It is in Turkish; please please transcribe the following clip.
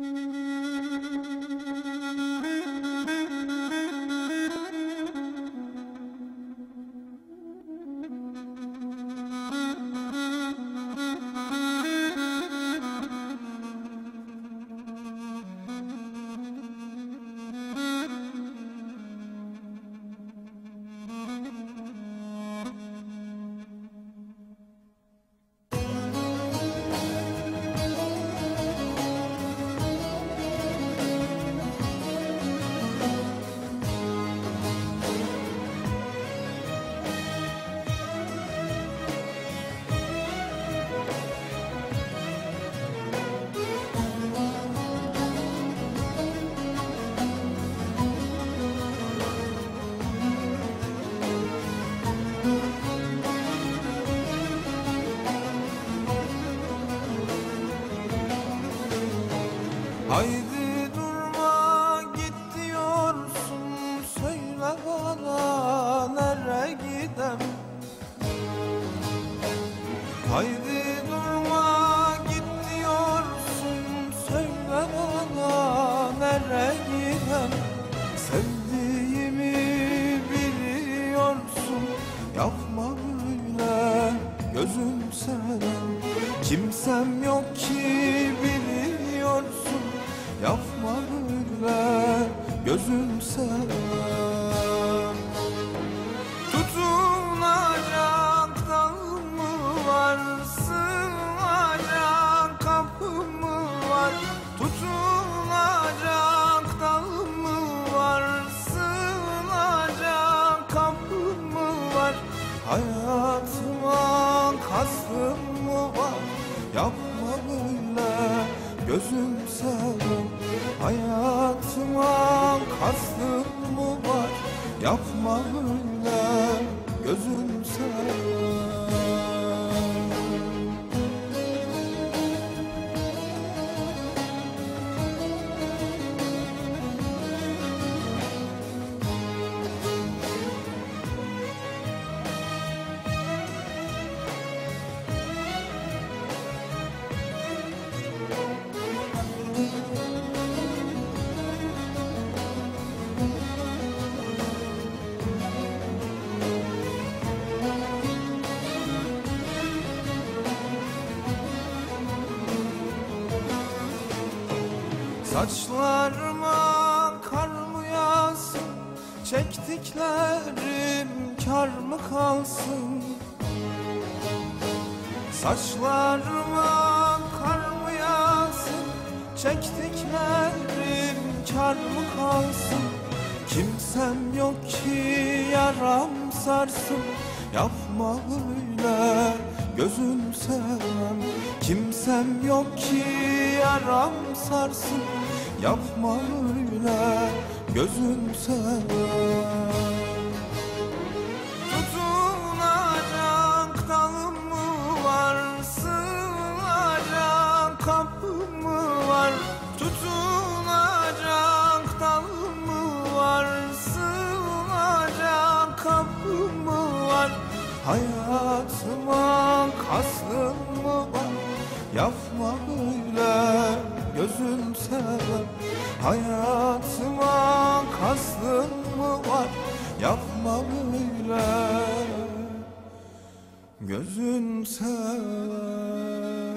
Mm-hmm. Haydi durma git diyorsun. Söyle bana nereye gidem? Haydi durma git diyorsun. Söyle bana nereye gidem? Sevdiğimi biliyorsun. Yapma böyle gözüm seven Kimsem yok ki biliyorsun Yapma böyle gözüm seven Tutunacak dal mı var Sığacak kapı mı var? Tutunacak dal mı var Sığınacak kapı mı var? Hayatıma kastım mı var? Yapma Kastım mı var Yapma böyle gözüm seven Saçlarıma kar mı yağsın? Çektiklerim kar mı kalsın? Saçlarıma kar mı yağsın? Çektiklerim kar mı kalsın? Kimsem yok ki yaram sarsın. Yapma böyle gözüm sevmem. Kimsem yok ki yaram sarsın Yapma böyle gözüm sevmem Tutunacak dalım mı var? Sığacak kapı mı var? Tutunacak dalım mı var? Sığacak kapı mı var? Hayatıma kastım mı var? Yapma böyle gözüm seven Hayatıma kastım mı var? Yapma böyle gözüm seven